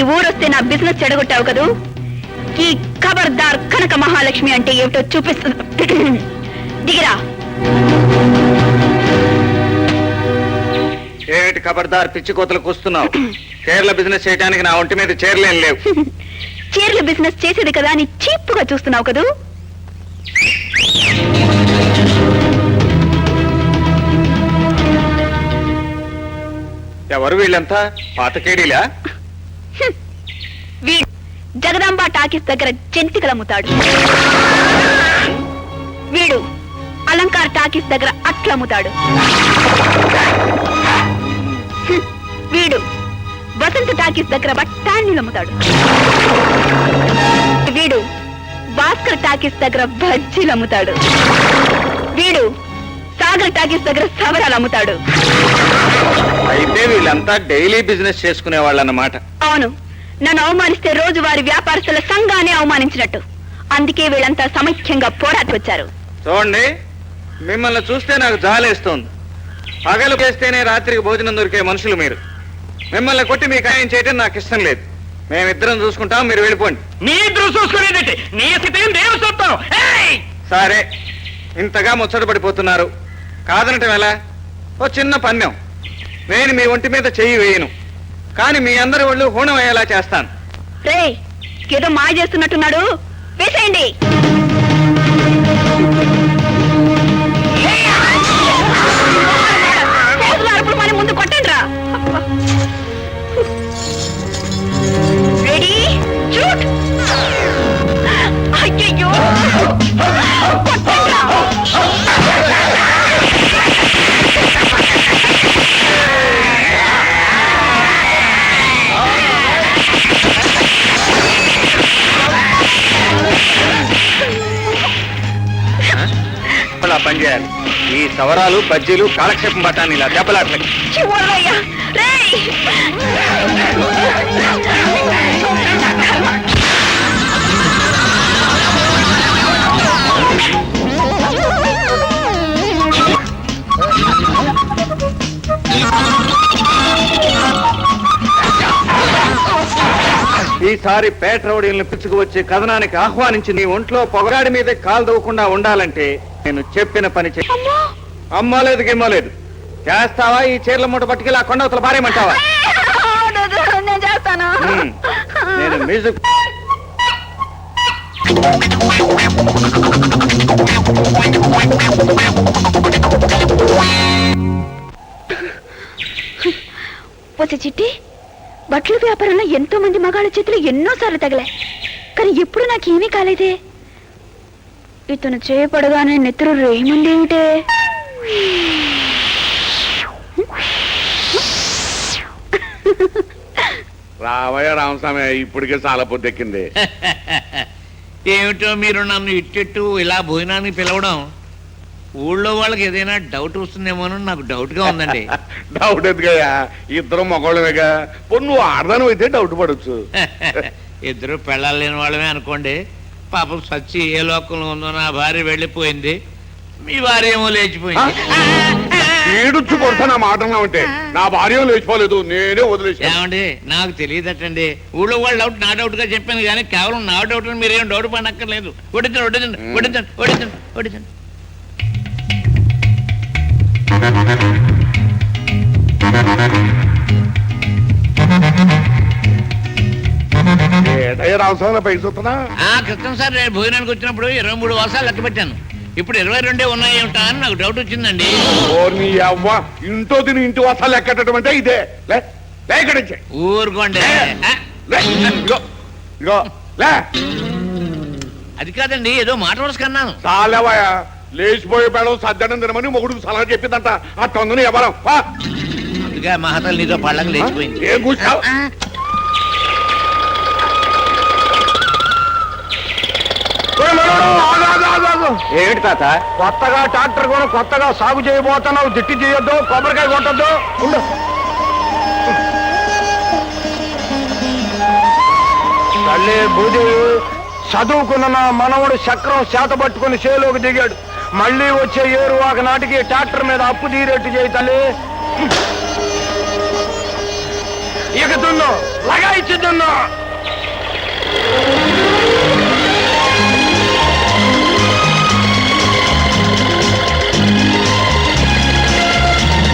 నీ ఊరొస్తే నా బిజినెస్ చెడగొట్టావు కదూ? ఈ ఖబర్దార్ కనక మహాలక్ష్మి అంటే ఏమిటో చూపిస్తుంది దిగిరా. ఏమిటి ఖబర్దార్ పిచ్చి కోతలు కూస్తున్నావు? కేరళ బిజినెస్ చేయడానికి నా ఒంటి మీద చీరలేం లేవు. చీరల బిజినెస్ చేసేది కదా అని చీప్గా చూస్తున్నావు కదూ? ఎవరు వీళ్ళంతా? పాతకేడీలా వీడు జగదాంబ టాకీస్ దగ్గర జంతికలు అమ్ముతాడు వీడు అలంకార్ టాకీస్ దగ్గర అట్లు అమ్ముతాడు. వీడు వసంత టాకీస్ దగ్గర బఠానీలు అమ్ముతాడు వీడు భాస్కర్ టాకీస్ దగ్గర బజ్జీలు అమ్ముతాడు వీడు సాగర్ టాకీస్ దగ్గర సవరాలు అమ్ముతాడు అయితే వీళ్ళంతా డైలీ బిజినెస్ చేసుకునే వాళ్ళు అన్నమాట అవును. నన్ను అవమానిస్తే రోజు వారి వ్యాపారస్తుల సంఘాన్ని అవమానించినట్టు. అందుకే వీళ్ళంతా సమైక్యంగా పోరాటి వచ్చారు. చూడండి మిమ్మల్ని చూస్తే నాకు జాలేస్తోంది. పగలు చేస్తేనే రాత్రికి భోజనం దొరికే మనుషులు మీరు. మిమ్మల్ని కొట్టి మీకు ఆయన చేయడం నాకు ఇష్టం లేదు. మేమిద్దరం చూసుకుంటాం మీరు వెళ్ళిపోండి. మీ ఇద్దరు చూసుకునేదంటే నీ స్థితి నేను చూస్తాను ఏయ్! సరే ఇంతగా ముచ్చట పడిపోతున్నారు. కాదనటం ఎలా? ఓ చిన్న పన్యం నేను మీ ఒంటి మీద చెయ్యి వేయను. కానీ మీ అందరి ఒళ్ళు హూణం అయ్యేలా చేస్తాను. రే ఏదో మాయ చేస్తున్నట్టున్నాడు. వేసేయండి. పనిచేయాలి ఈ సవరాలు బజ్జీలు కాలక్షేపం పట్టాను ఇలా దెబ్బలాట్లకి ఈసారి పేట రౌడీలను పిచ్చుకువచ్చి కథనానికి ఆహ్వానించి నీ ఒంట్లో పొగరాడి మీద కాలు దవ్వకుండా ఉండాలంటే నేను చెప్పిన పని అమ్మో! అమ్మలేదు గిమ్మలేదు చేస్తావా? ఈ చీరల మూట పట్టుకెళ్ళి ఆ కొండవతల పారేయమంటావా? వద్దు, నేను చేస్తాను. ఉమ్, నేను మ్యూజిక్ వచ్చే చిట్టి బట్టల వ్యాపారంలో ఎంతో మంది మగాళ్ళ చేతులు ఎన్నోసార్లు తగలే కానీ ఎప్పుడు నాకేమీ కాలేదే. ఇతను చేయపడగానే నెత్తురు రేమందేమిటే రావయ్య రామస్వామి ఇప్పటికే చాలా పొద్దెక్కింది. ఏమిటో మీరు నన్ను ఇట్టెట్టు ఇలా భోజనానికి పిలవడం? ఊళ్ళో వాళ్ళకి ఏదైనా డౌట్ వస్తుందేమోనని నాకు డౌట్గా ఉందండి. డౌట్ ఎందుకయ్యా? ఇద్దరు మొగోళ్ళమేగా? పోనీ నువ్వు ఆడదానం అయితే డౌట్ పడవచ్చు ఇద్దరు పెళ్ళాలు లేని వాళ్ళమే అనుకోండి. పాపం సచ్చి ఏ లోకంలో ఉందో నా భార్య వెళ్ళిపోయింది. మీ భార్య ఏమో లేచిపోయింది కొడతా నా మాట అంటే నా భార్య లేచిపోలేదు నేనే వదిలేసాను ఏమండి నాకు తెలియదటండి. ఊళ్ళో వాళ్ళ డౌట్ నా డౌట్గా చెప్పాను కానీ కేవలం నా డౌట్ అని మీరేం డౌట్ పడక్కర్లేదు. వడ్డించండి వడ్డించండి వడ్డించండి వడ్డించండి వడ్డించండి ఏటయ్య రామస్వామి పైకి చూస్తున్నా? ఆ క్రితం సార్ నేను భోజనానికి వచ్చినప్పుడు ఇరవై మూడు వర్షాలు లెక్క పెట్టాను. ఇప్పుడు ఇరవై రెండే ఉన్నాయి ఏమిటా అని నాకు డౌట్ వచ్చిందండి. ఓ నీ అవ్వ ఇంట్లో తిని ఇంటి వస్తాలు ఎక్కటం అంటే ఇదే. లే లే ఇక్కడి నుంచి. ఊరుకోండి. ఆ, లే ఇగో ఇగో లే. అది కాదండి ఏదో మాట వరుస కన్నాను. చాలేవయ్యా లేచిపోయే బేడం సజ్జనం తినమని మొగుడికి సలహా చెప్పిందంట ఆ తొందని ఎవరం. అందుకే మహతలు నీతో పళ్ళకి లేచిపోయింది. ఏం కూర్చావు ఏమిటి తాత? కొత్తగా ట్రాక్టర్ కూడా కొత్తగా సాగు చేయబోతున్నావు. దిట్టి చేయొద్దు కొబ్బరికాయ కొట్టద్దు. ఉండు. తల్లి భూదేవి చదువుకున్న నా మనవడు చక్రం చేత పట్టుకుని చేలోకి దిగాడు. మళ్ళీ వచ్చే ఏరు ఒక నాటికి ట్రాక్టర్ మీద అప్పు తీరేట్టు చేయి తల్లి. ఇక దున్ను లగాయిచ్చు నిన్న